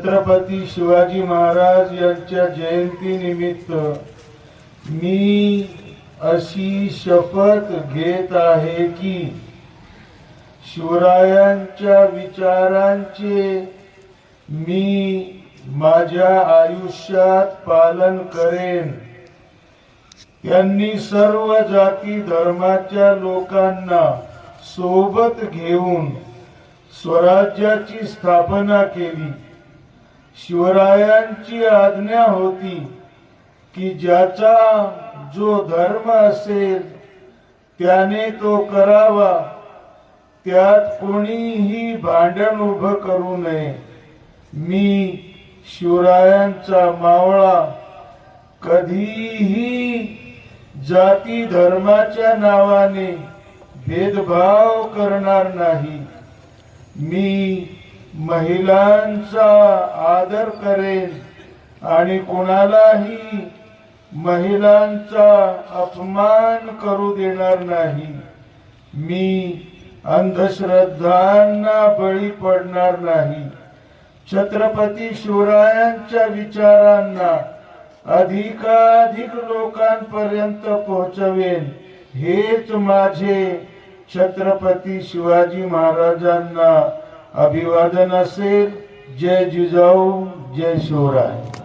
छत्रपती शिवाजी महाराज यांच्या जयंती निमित्त मी अशी शपथ घेत आहे की शिवरायांच्या विचारांचे मी माझ्या आयुष्यात पालन करेन. त्यांनी सर्व जाती धर्माच्या लोकांना सोबत घेऊन स्वराज्याची स्थापना केली. शिवरायांची आज्ञा होती की ज्याचा जो धर्म असेल त्याने तो करावा. त्यात कोणीही भांडण उभं करू नये. मी शिवरायांचा मावळा. कधीही जाती धर्माच्या नावाने भेदभाव करणार नाही. मी महिलांचा आदर करेन आणि कोणालाही महिलांचा अपमान करू देणार नाही. मी अंधश्रद्धांना बळी पडणार नाही. छत्रपती शिवरायांच्या विचारांना अधिकाधिक लोकांपर्यंत पोहोचवेन हेच माझे छत्रपती शिवाजी महाराजांना अभिवादन असेल. जय जिजाऊ जय शिवराय.